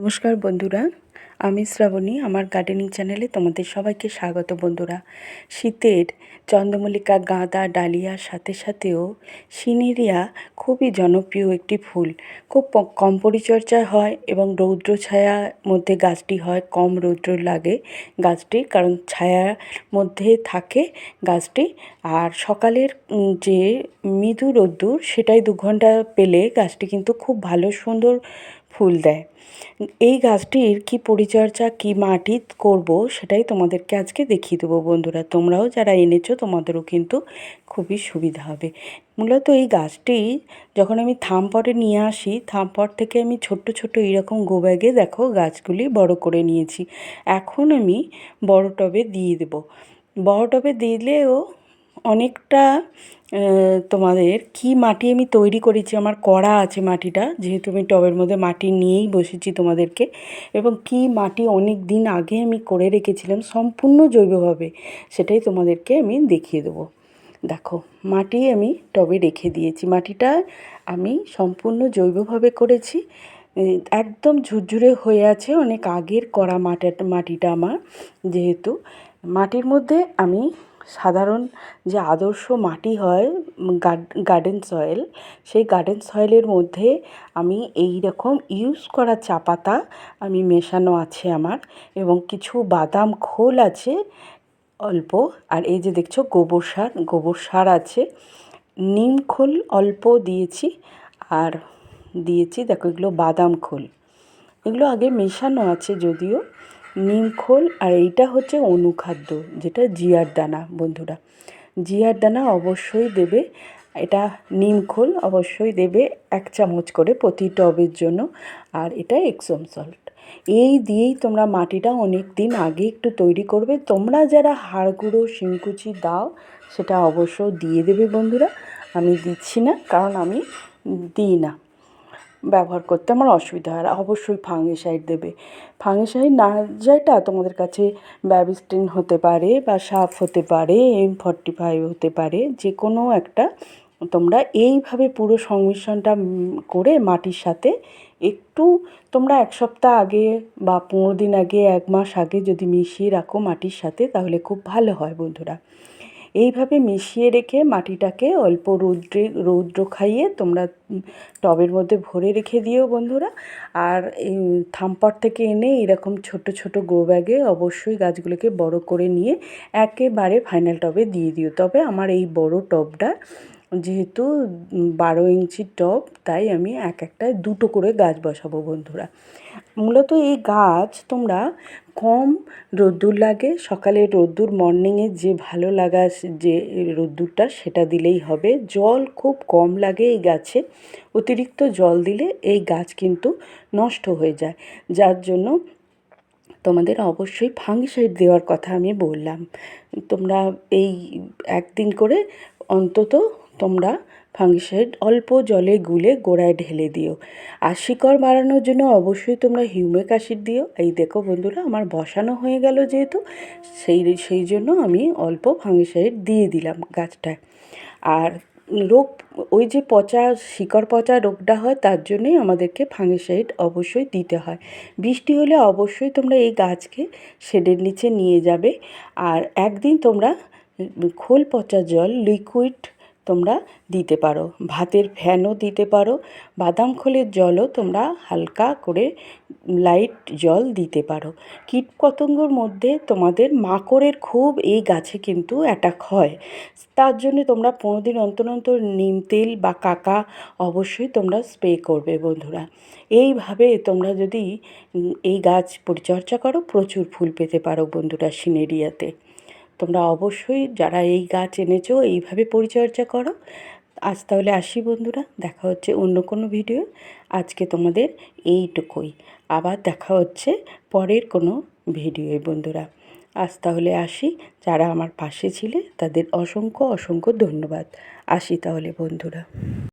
নমস্কার বন্ধুরা। আমি শ্রাবণী, আমার গার্ডেনিং চ্যানেলে তোমাদের সবাইকে স্বাগত বন্ধুরা। শীতের চন্দ্রমল্লিকা, গাঁদা ডালিয়ার সাথে সাথেও সিনেরিয়া খুবই জনপ্রিয় একটি ফুল। খুব কম পরিচর্যা হয় এবং রৌদ্র ছায়ার মধ্যে গাছটি হয়, কম রৌদ্র লাগে গাছটি কারণ ছায়ার মধ্যে থাকে গাছটি। আর সকালের যে মৃদু রোদ্দুর, সেটাই দু ঘণ্টা পেলে গাছটি কিন্তু খুব ভালো সুন্দর ফুল দেয়। এই গাছটির কি পরিচর্যা কি মাটি করব সেটাই তোমাদেরকে আজকে দেখিয়ে দেবো বন্ধুরা। তোমরাও যারা এনেছো, তোমাদেরও কিন্তু খুবই সুবিধা হবে। মূলত এই গাছটি যখন আমি থাম থামপটে নিয়ে আসি থাম থামপট থেকে আমি ছোট্ট ছোট্ট এরকম গো ব্যাগে দেখো গাছগুলি বড় করে নিয়েছি। এখন আমি বড় টবে দিয়ে দেবো। বড় টবে দিলেও অনেকটা তোমাদের কি মাটি আমি তৈরি করেছি, আমার করা আছে মাটিটা, যেহেতু আমি টবের মধ্যে মাটি নিয়েই বসেছি তোমাদেরকে, এবং কি মাটি অনেক দিন আগে আমি করে রেখেছিলাম, সম্পূর্ণ জৈবভাবে, সেটাই তোমাদেরকে আমি দেখিয়ে দেবো। দেখো, মাটি আমি টবে রেখে দিয়েছি, মাটিটা আমি সম্পূর্ণ জৈবভাবে করেছি একদম ঝুরঝুরে হয়ে আছে অনেক আগের করা মাটিটা মাটিটা আমার, যেহেতু মাটির মধ্যে আমি সাধারণ যে আদর্শ মাটি হয় গার্ডেন সয়েল, সেই গার্ডেন সয়েলের মধ্যে আমি এই রকম ইউজ করা চা পাতা আমি মেশানো আছে আমার এবং কিছু বাদাম খোল আছে অল্প, আর এই যে দেখছ গোবর সার গোবর সার আছে। নিম খোল অল্প দিয়েছি আর দিয়েছি, দেখো এগুলো বাদাম খোল। এগুলো আগে মেশানো আছে যদিও। নিম খোল আর এইটা হচ্ছে অনুখাদ্য, যেটা জিয়ার দানা বন্ধুরা। জিয়ার দানা অবশ্যই দেবে, এটা নিম খোল অবশ্যই দেবে এক চামচ করে প্রতি টবের জন্য, আর এটা এক্সম সল্ট। এই দিয়েই তোমরা মাটিটা অনেক দিন আগে একটু তৈরি করবে। তোমরা যারা হাড় গুঁড়ো শিংকুচি দাও, সেটা অবশ্য দিয়ে দেবে বন্ধুরা। আমি দিচ্ছি না, কারণ আমি দিই না। ব্যবহার করতে আমার অসুবিধা হয় আর অবশ্যই ফাঙ্গিসাইড দেবে। ফাঙ্গিসাইড না যেটা তোমাদের কাছে ব্যাবিস্টিন হতে পারে বা সাফ হতে পারে এম ফর্টি ফাইভ হতে পারে যে কোনো একটা। তোমরা এইভাবে পুরো সংমিশ্রণটা করে মাটির সাথে একটু তোমরা এক সপ্তাহ আগে বা পনেরো দিন আগে, এক মাস আগে যদি মিশিয়ে রাখো মাটির সাথে, তাহলে খুব ভালো হয় বন্ধুরা। এইভাবে মিশিয়ে রেখে মাটিটাকে অল্প রৌদ্রে, রৌদ্র খাইয়ে তোমরা টবের মধ্যে ভরে রেখে দিও বন্ধুরা। আর এই থাম্পার থেকে এনে এরকম ছোট ছোট গ্রো ব্যাগে অবশ্যই গাছগুলোকে বড় করে নিয়ে একেবারে ফাইনাল টবে দিয়ে দিও। তবে আমার এই বড় টবটা যেহেতু বারো ইঞ্চি টব তাই আমি এক একটায় দুটো করে গাছ বসাবো বন্ধুরা। মূলত এই গাছ তোমরা কম রোদ্দুর লাগে, সকালে রোদ্দুর মর্নিংয়ে যে ভালো লাগা যে রোদ্দুরটা সেটা দিলেই হবে। জল খুব কম লাগে এই গাছে, অতিরিক্ত জল দিলে এই গাছ কিন্তু নষ্ট হয়ে যায়। যার জন্য তোমাদের অবশ্যই ফাঙ্গিসাইড দেওয়ার কথা আমি বললাম। তোমরা এই একদিন করে অন্তত তোমরা ফাঙ্গিসাইড অল্প জলে গুলে গোড়ায় ঢেলে দিও। আর শিকড় বাড়ানোর জন্য অবশ্যই তোমরা হিউমিক অ্যাসিড দিও। এই দেখো বন্ধুরা, আমার বসানো হয়ে গেল যেহেতু, সেই সেই জন্য আমি অল্প ফাঙ্গিসাইড দিয়ে দিলাম গাছটায়। আর রোগ ওই যে পচা, শিকড় পচা রোগটা হয়, তার জন্যই আমাদেরকে ফাঙ্গিসাইড অবশ্যই দিতে হয়। বৃষ্টি হলে অবশ্যই তোমরা এই গাছকে শেডের নিচে নিয়ে যাবে। আর একদিন তোমরা খোল পচা জল লিকুইড তোমরা দিতে পারো। ভাতের ফ্যানও দিতে পারো। বাদাম খোলের জলও তোমরা হালকা করে লাইট জল দিতে পারো। কীটপতঙ্গর মধ্যে তোমাদের মাকড়ের খুব এই গাছে কিন্তু অ্যাটাক হয়। তার জন্য তোমরা পনেরো দিন অন্তর অন্তর নিম তেল বা কাকা অবশ্যই তোমরা স্প্রে করবে বন্ধুরা। এইভাবে তোমরা যদি এই গাছ পরিচর্যা করো, প্রচুর ফুল পেতে পারো বন্ধুরা সিনেরিয়াতে। তোমরা অবশ্যই যারা এই গাছ এনেছো, এইভাবে পরিচর্যা করো। আজ তাহলে আসি বন্ধুরা, দেখা হচ্ছে অন্য কোনো ভিডিও। আজকে তোমাদের এইটুকুই। আবার দেখা হচ্ছে পরের কোনো ভিডিওয় বন্ধুরা। আজ তাহলে আসি। যারা আমার পাশে ছিলে, তাদের অসংখ্য অসংখ্য ধন্যবাদ। আসি তাহলে বন্ধুরা।